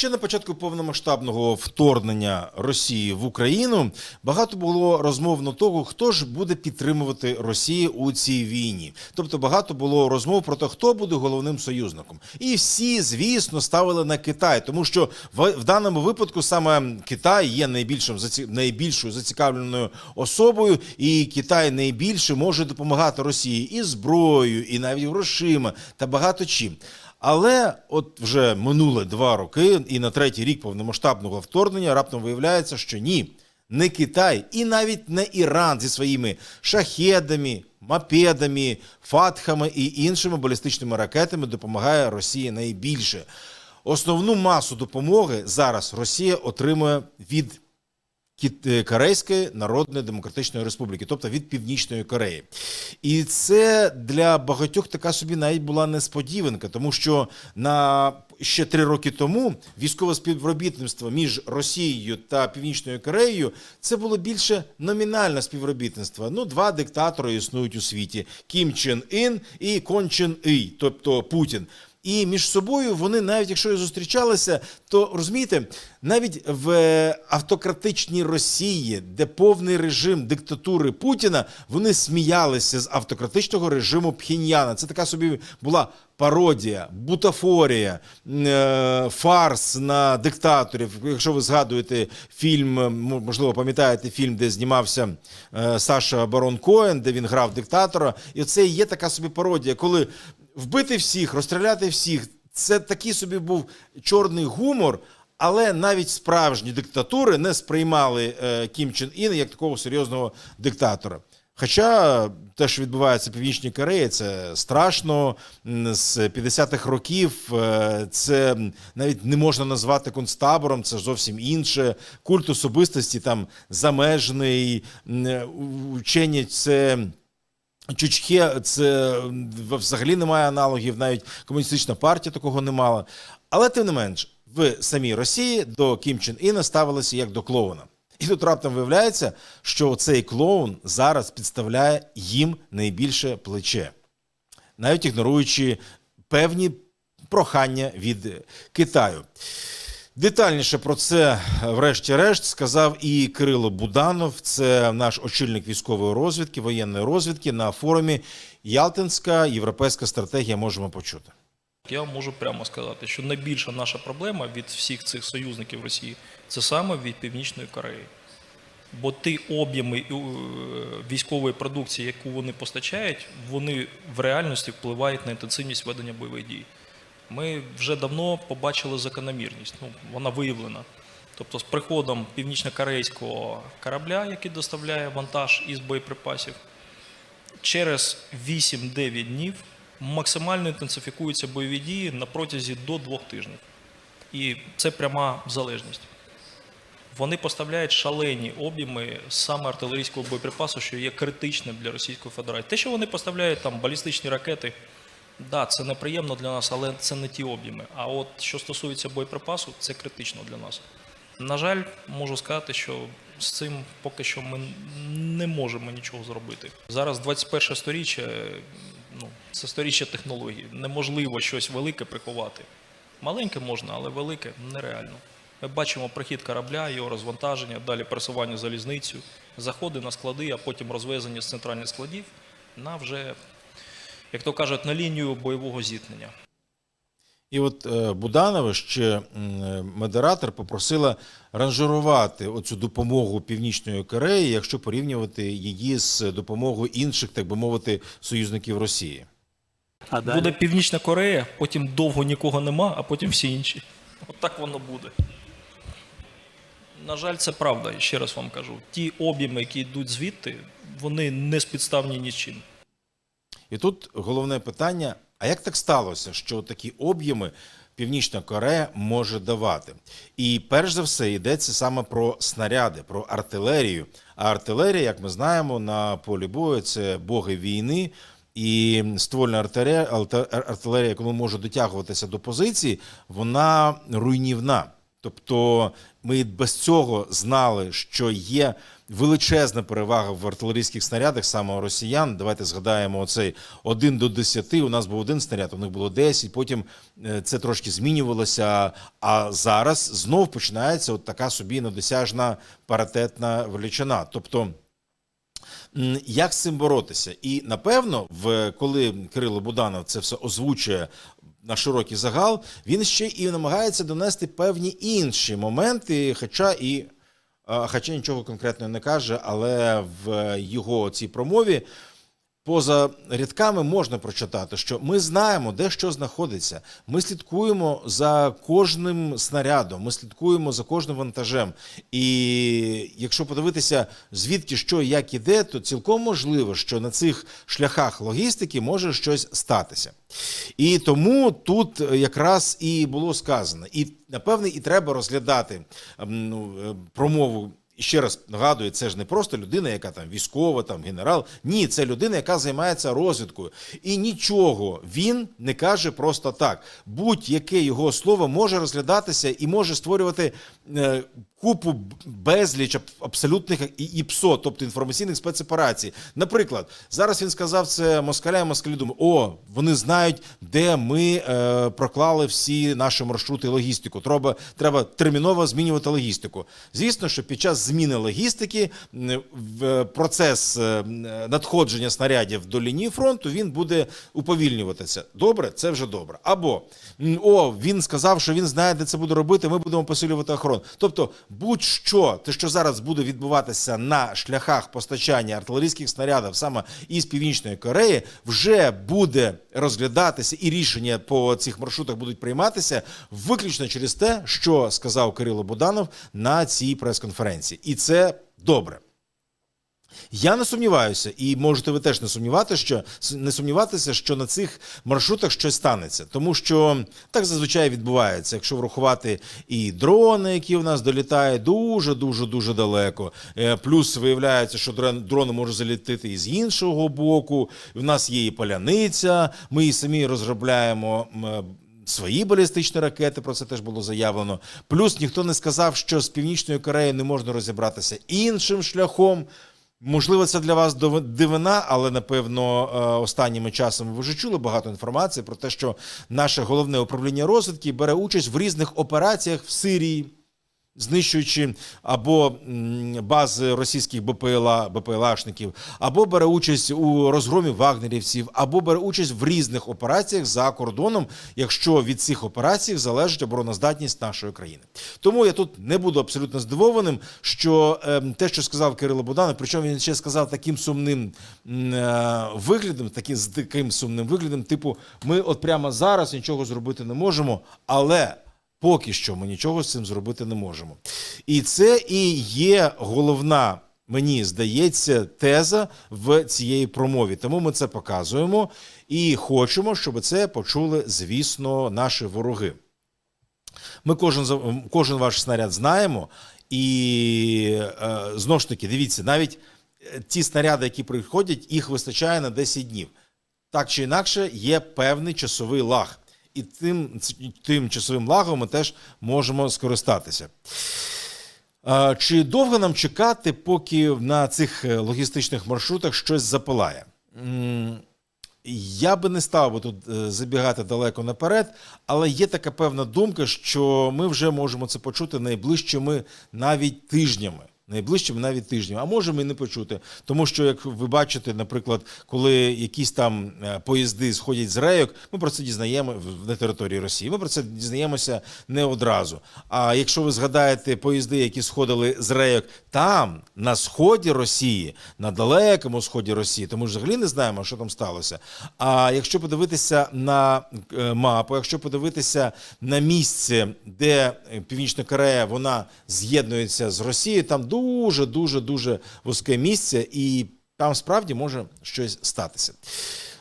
Ще на початку повномасштабного вторгнення Росії в Україну багато було розмов на того, хто ж буде підтримувати Росію у цій війні. Тобто багато було розмов про те, хто буде головним союзником. І всі, звісно, ставили на Китай, тому що в, даному випадку саме Китай є найбільшим найбільшою зацікавленою особою, і Китай найбільше може допомагати Росії і зброєю, і навіть грошима та багато чим. Але от вже минуло два роки, і на третій рік повномасштабного вторгнення раптом виявляється, що ні, не Китай і навіть не Іран зі своїми шахедами, мопедами, фатхами і іншими балістичними ракетами допомагає Росії найбільше. Основну масу допомоги зараз Росія отримує від Корейської Народної Демократичної Республіки, тобто від Північної Кореї. І це для багатьох така собі навіть була несподіванка, тому що на ще три роки тому військове співробітництво між Росією та Північною Кореєю це було більше номінальне співробітництво. Ну, два диктатори існують у світі: Кім Чен Ін і Кон Чен Ій, тобто Путін. І між собою вони, навіть якщо і зустрічалися, то розумієте, навіть в автократичній Росії, де повний режим диктатури Путіна, вони сміялися з автократичного режиму Пхіньяна. Це така собі була пародія, бутафорія, е, фарс на диктаторів. Якщо ви згадуєте фільм, можливо, пам'ятаєте фільм, де знімався е, Саша Барон Коен, де він грав диктатора, і це є така собі пародія, коли вбити всіх, розстріляти всіх. Це такий собі був чорний гумор, але навіть справжні диктатури не сприймали е, Кім Чен Іна як такого серйозного диктатора. Хоча те, що відбувається в Північній Кореї, це страшно. З 50-х років е, це навіть не можна назвати концтабором, це зовсім інше. Культ особистості там замежний, е, це. Чучхе це взагалі немає аналогів, навіть комуністична партія такого не мала. Але тим не менш, в самій Росії до Кім Чен Іна ставилися як до клоуна. І тут раптом виявляється, що цей клоун зараз підставляє їм найбільше плече, навіть ігноруючи певні прохання від Китаю. Детальніше про це, врешті-решт, сказав і Кирило Буданов, це наш очільник військової розвідки, воєнної розвідки на форумі Ялтинська європейська стратегія. Можемо почути. Я можу прямо сказати, що найбільша наша проблема від всіх цих союзників Росії це саме від Північної Кореї. Бо ті об'єми е, військової продукції, яку вони постачають, вони в реальності впливають на інтенсивність ведення бойових дій. Ми вже давно побачили закономірність, ну, вона виявлена. Тобто з приходом північно-корейського корабля, який доставляє вантаж із боєприпасів, через 8-9 днів максимально інтенсифікуються бойові дії на протязі до двох тижнів. І це пряма залежність. Вони поставляють шалені об'єми саме артилерійського боєприпасу, що є критичним для Російської Федерації. Те, що вони поставляють там балістичні ракети, да, це неприємно для нас, але це не ті об'єми. А от що стосується боєприпасу, це критично для нас. На жаль, можу сказати, що з цим поки що ми не можемо нічого зробити. Зараз 21 сторіччя, ну, це сторіччя технологій. Неможливо щось велике приховати. Маленьке можна, але велике нереально. Ми бачимо прихід корабля, його розвантаження, далі пересування залізницю, заходи на склади, а потім розвезення з центральних складів на вже, як то кажуть, на лінію бойового зіткнення. І от е, Буданова ще модератор попросила ранжирувати оцю допомогу Північної Кореї, якщо порівнювати її з допомогою інших, так би мовити, союзників Росії. А далі? Буде Північна Корея, потім довго нікого нема, а потім всі інші. От так воно буде. На жаль, це правда, ще раз вам кажу. Ті об'єми, які йдуть звідти, вони не спідставні нічим. І тут головне питання: а як так сталося, що такі об'єми Північна Корея може давати? І перш за все йдеться саме про снаряди, про артилерію. А артилерія, як ми знаємо, на полі бою це боги війни. І ствольна артилерія, артилерія, коли може дотягуватися до позиції, вона руйнівна. Тобто ми без цього знали, що є величезна перевага в артилерійських снарядах саме росіян. Давайте згадаємо оцей 1 до 10. У нас був один снаряд, у них було 10, Потім е, це трошки змінювалося. А зараз знов починається от така собі недосяжна паритетна величина. Тобто. Як з цим боротися? І напевно, в коли Кирило Буданов це все озвучує на широкий загал, він ще і намагається донести певні інші моменти, хоча і хоча нічого конкретного не каже, але в його цій промові. Поза рядками можна прочитати, що ми знаємо, де що знаходиться. Ми слідкуємо за кожним снарядом, ми слідкуємо за кожним вантажем. І якщо подивитися, звідки що як іде, то цілком можливо, що на цих шляхах логістики може щось статися. І тому тут якраз і було сказано, і напевне, і треба розглядати ну, е, промову. І ще раз нагадую, це ж не просто людина, яка там військова, там генерал. Ні, це людина, яка займається розвідкою. І нічого він не каже просто так. Будь-яке його слово може розглядатися і може створювати е, купу безліч абсолютних і, і ПСО, тобто інформаційних спецоперацій. Наприклад, зараз він сказав це москаля, і москалі думають, о, вони знають, де ми е, проклали всі наші маршрути логістику. Треба, треба терміново змінювати логістику. Звісно, що під час зміни логістики в процес е, надходження снарядів до лінії фронту він буде уповільнюватися. Добре, це вже добре. Або о, він сказав, що він знає, де це буде робити. Ми будемо посилювати охорону. Тобто, будь-що те, що зараз буде відбуватися на шляхах постачання артилерійських снарядів саме із північної Кореї, вже буде розглядатися, і рішення по цих маршрутах будуть прийматися виключно через те, що сказав Кирило Буданов на цій прес-конференції, і це добре. Я не сумніваюся, і можете ви теж не сумнівати, що не сумніватися, що на цих маршрутах щось станеться, тому що так зазвичай відбувається. Якщо врахувати і дрони, які в нас долітають дуже дуже дуже далеко. Е, Плюс виявляється, що дрон- дрони можуть залітити і з іншого боку. В нас є і поляниця. Ми і самі розробляємо. Свої балістичні ракети про це теж було заявлено. Плюс ніхто не сказав, що з північної Кореї не можна розібратися іншим шляхом. Можливо, це для вас дивина, але напевно е, останніми часами ви вже чули багато інформації про те, що наше головне управління розвідки бере участь в різних операціях в Сирії, знищуючи або бази російських БПЛА, БПЛАшників, або бере участь у розгромі вагнерівців, або бере участь в різних операціях за кордоном, якщо від цих операцій залежить обороноздатність нашої країни. Тому я тут не буду абсолютно здивованим, що ем, те, що сказав Кирило Буданов, причому він ще сказав таким сумним е, виглядом, таким з таким сумним виглядом, типу, ми от прямо зараз нічого зробити не можемо, але. Поки що ми нічого з цим зробити не можемо. І це і є головна, мені здається, теза в цієї промові. Тому ми це показуємо і хочемо, щоб це почули, звісно, наші вороги. Ми кожен кожен ваш снаряд знаємо, і е, знову ж таки, дивіться, навіть е, ті снаряди, які приходять, їх вистачає на 10 днів. Так чи інакше, є певний часовий лаг. І тим, тим часовим лагом ми теж можемо скористатися. Чи довго нам чекати, поки на цих е, логістичних маршрутах щось запалає? Я би не став би тут е, забігати далеко наперед, але є така певна думка, що ми вже можемо це почути найближчими навіть тижнями. Найближчими навіть тижнями, а можемо і не почути. Тому що, як ви бачите, наприклад, коли якісь там е, поїзди сходять з рейок, ми про це дізнаємо на території Росії. Ми про це дізнаємося не одразу. А якщо ви згадаєте поїзди, які сходили з рейок там, на сході Росії, на далекому сході Росії, то ми ж взагалі не знаємо, що там сталося. А якщо подивитися на е, мапу, якщо подивитися на місце, де Північна Корея вона з'єднується з Росією, там дуже дуже дуже дуже вузьке місце, і там справді може щось статися.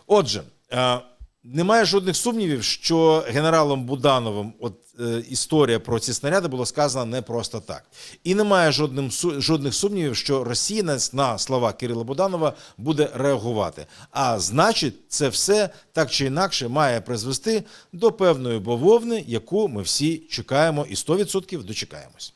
Отже. е, Немає жодних сумнівів, що генералом Будановим от е, історія про ці снаряди була сказана не просто так. І немає жодним жодних сумнівів, що Росія на, на слова Кирила Буданова буде реагувати. А значить, це все так чи інакше має призвести до певної бавовни, яку ми всі чекаємо і 100% дочекаємось.